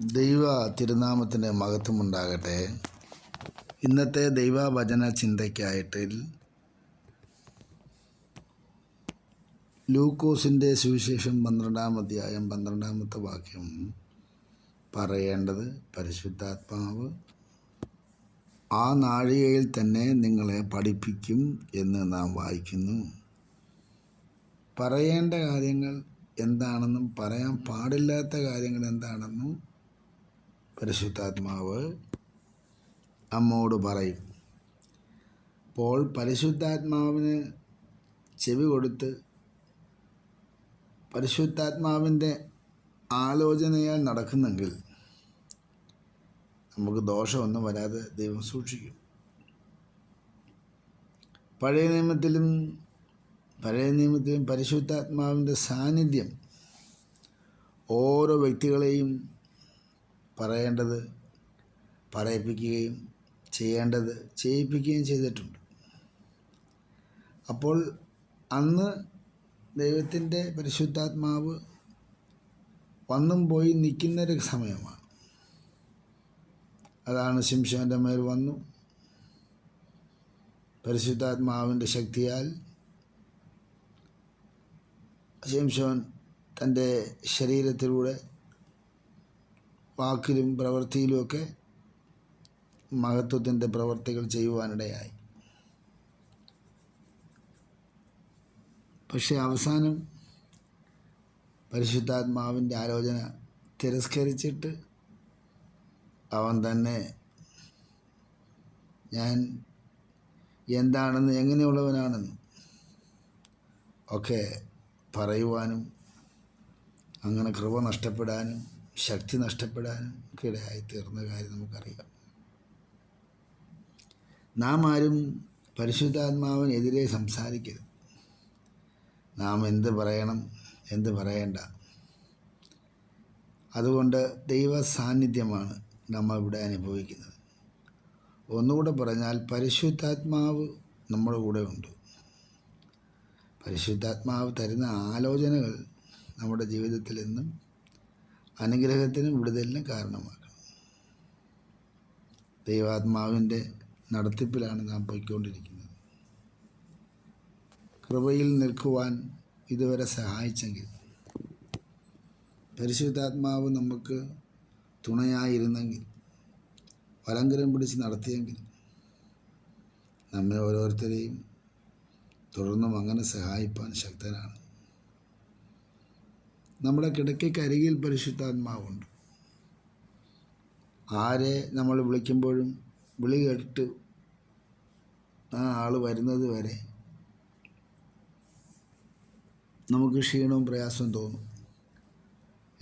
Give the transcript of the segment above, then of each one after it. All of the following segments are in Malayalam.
ദൈവ തിരുനാമത്തിന് മഹത്വമുണ്ടാകട്ടെ. ഇന്നത്തെ ദൈവഭജന ചിന്തയ്ക്കായിട്ട് ലൂക്കോസിന്റെ സുവിശേഷം പന്ത്രണ്ടാം അധ്യായം പന്ത്രണ്ടാമത്തെ വാക്യം പറയേണ്ടത് പരിശുദ്ധാത്മാവ് ആ നാഴികയിൽ തന്നെ നിങ്ങളെ പഠിപ്പിക്കും എന്ന് നാം വായിക്കുന്നു. പറയേണ്ട കാര്യങ്ങൾ എന്താണെന്നും പറയാൻ പാടില്ലാത്ത കാര്യങ്ങൾ എന്താണെന്നും പരിശുദ്ധാത്മാവ് അമ്മോട് പറയും. പോൾ പരിശുദ്ധാത്മാവിന് ചെവി കൊടുത്ത് പരിശുദ്ധാത്മാവിന്റെ ആലോചനയാൽ നടക്കുന്നെങ്കിൽ നമുക്ക് ദോഷമൊന്നും വരാതെ ദൈവം സൂക്ഷിക്കും. പഴയ നിയമത്തിലും പഴയ നിയമത്തിലും പരിശുദ്ധാത്മാവിന്റെ സാന്നിധ്യം ഓരോ വ്യക്തികളെയും പറയേണ്ടത് പറയിപ്പിക്കുകയും ചെയ്യേണ്ടത് ചെയ്യിപ്പിക്കുകയും ചെയ്തിട്ടുണ്ട്. അപ്പോൾ അന്ന് ദൈവത്തിന്റെ പരിശുദ്ധാത്മാവ് വന്നും പോയി നിൽക്കുന്നൊരു സമയമാണ്. അതാണ് ശിംഷോന്റെ മേൽ വന്നു. പരിശുദ്ധാത്മാവിന്റെ ശക്തിയാൽ ശിംഷോൻ തന്റെ ശരീരത്തിലൂടെ വാക്കിലും പ്രവൃത്തിയിലുമൊക്കെ മഹത്വത്തിന്റെ പ്രവർത്തികൾ ചെയ്യുവാനിടയായി. പക്ഷേ അവസാനം പരിശുദ്ധാത്മാവിന്റെ ആലോചന തിരസ്കരിച്ചിട്ട് അവൻ തന്നെ ഞാൻ എന്താണെന്ന് എങ്ങനെയുള്ളവനാണെന്ന് ഒക്കെ പറയുവാനും അങ്ങനെ കൃപ നഷ്ടപ്പെടാനും ശക്തി നഷ്ടപ്പെടാനും ഒക്കെ ഇടയായി തീർന്ന കാര്യം നമുക്കറിയാം. നാം ആരും പരിശുദ്ധാത്മാവിനെതിരെ സംസാരിക്കരുത്. നാം എന്ത് പറയണം എന്ത് പറയേണ്ട. അതുകൊണ്ട് ദൈവ സാന്നിധ്യമാണ് നമ്മൾ ഇവിടെ അനുഭവിക്കുന്നത്. ഒന്നുകൂടെ പറഞ്ഞാൽ പരിശുദ്ധാത്മാവ് നമ്മുടെ കൂടെ ഉണ്ട്. പരിശുദ്ധാത്മാവ് തരുന്ന ആലോചനകൾ നമ്മുടെ ജീവിതത്തിൽ എന്നും അനുഗ്രഹത്തിനും വിടുതലിനും കാരണമാക്കണം ദൈവാത്മാവിന്റെ നടത്തിപ്പിലാണ് നാം പോയിക്കൊണ്ടിരിക്കുന്നത്. കൃപയിൽ നിൽക്കുവാൻ ഇതുവരെ സഹായിച്ചെങ്കിൽ പരിശുദ്ധാത്മാവ് നമുക്ക് തുണയായിരുന്നെങ്കിൽ വലങ്കരം പിടിച്ച് നടത്തിയെങ്കിൽ നമ്മെ ഓരോരുത്തരെയും തുടർന്നും അങ്ങനെ സഹായിപ്പാൻ ശക്തനാണ്. നമ്മുടെ കിടക്കയ്ക്കരികിൽ പരിശുദ്ധാത്മാവുണ്ട്. ആരെ നമ്മൾ വിളിക്കുമ്പോഴും വിളി കേട്ടിട്ട് ആ ആൾ വരുന്നത് വരെ നമുക്ക് ക്ഷീണവും പ്രയാസവും തോന്നും.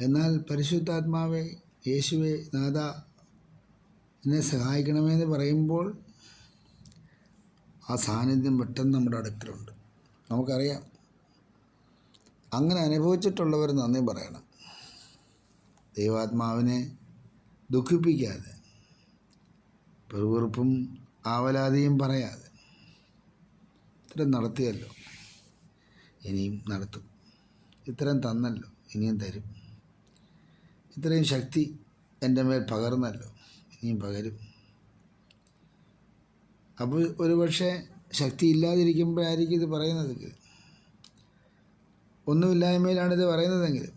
എന്നാൽ പരിശുദ്ധാത്മാവെ യേശുവെ നാഥ എന്നെ സഹായിക്കണമെന്ന് പറയുമ്പോൾ ആ സാന്നിധ്യം പെട്ടെന്ന് നമ്മുടെ അടുക്കലുണ്ട്. നമുക്കറിയാം അങ്ങനെ അനുഭവിച്ചിട്ടുള്ളവർ നന്ദി പറയണം. ദൈവാത്മാവിനെ ദുഃഖിപ്പിക്കാതെ പെറുവെറുപ്പും ആവലാതിയും പറയാതെ ഇത്രയും നടത്തിയല്ലോ ഇനിയും നടത്തും. ഇത്രയും തന്നല്ലോ ഇനിയും തരും. ഇത്രയും ശക്തി എന്റെ മേൽ പകർന്നല്ലോ ഇനിയും പകരും. അപ്പോൾ ഒരുപക്ഷെ ശക്തി ഇല്ലാതിരിക്കുമ്പോഴായിരിക്കും ഇത് പറയുന്നത്. ഒന്നുമില്ലായ്മയിലാണ് ഇത് പറയുന്നതെങ്കിൽ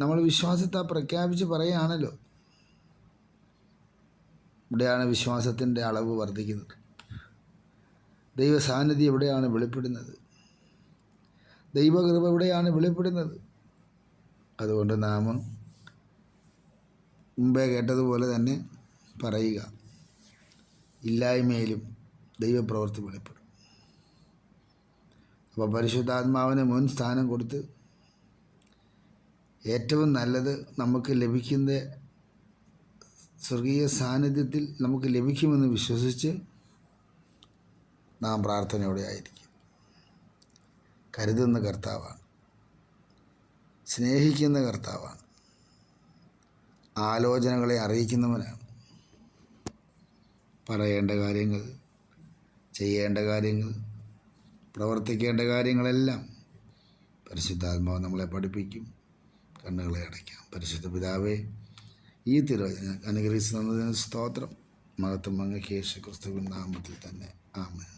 നമ്മൾ വിശ്വാസത്തെ പ്രഖ്യാപിച്ച് പറയുകയാണല്ലോ. ഇവിടെയാണ് വിശ്വാസത്തിന്റെ അളവ് വർദ്ധിക്കുന്നത്. ദൈവസാന്നിധ്യം എവിടെയാണ് വെളിപ്പെടുന്നത്. ദൈവകൃപ എവിടെയാണ് വെളിപ്പെടുന്നത്. അതുകൊണ്ട് നാം മുമ്പേ കേട്ടതുപോലെ തന്നെ പറയുക. ഇല്ലായ്മയിലും ദൈവപ്രവൃത്തി വെളിപ്പെടും. അപ്പോൾ പരിശുദ്ധാത്മാവിന് മുൻ സ്ഥാനം കൊടുത്ത് ഏറ്റവും നല്ലത് നമുക്ക് ലഭിക്കുന്ന സ്വർഗീയ സാന്നിധ്യത്തിൽ നമുക്ക് ലഭിക്കുമെന്ന് വിശ്വസിച്ച് നാം പ്രാർത്ഥനയോടെ ആയിരിക്കും. കരുതുന്ന കർത്താവാണ്. സ്നേഹിക്കുന്ന കർത്താവാണ്. ആലോചനകളെ അറിയിക്കുന്നവനാണ്. പറയേണ്ട കാര്യങ്ങൾ ചെയ്യേണ്ട കാര്യങ്ങൾ പ്രവർത്തിക്കേണ്ട കാര്യങ്ങളെല്ലാം പരിശുദ്ധാത്മാവ് നമ്മളെ പഠിപ്പിക്കും കണ്ണുകളെ അടയ്ക്കാം. പരിശുദ്ധ പിതാവേ ഈ തിരുവചന അനുഗ്രഹിച്ചു തന്നതിന് സ്തോത്രം. മഹത്വം അങ്ങ് യേശു ക്രിസ്തുവിൻ നാമത്തിൽ തന്നെ. ആമേൻ.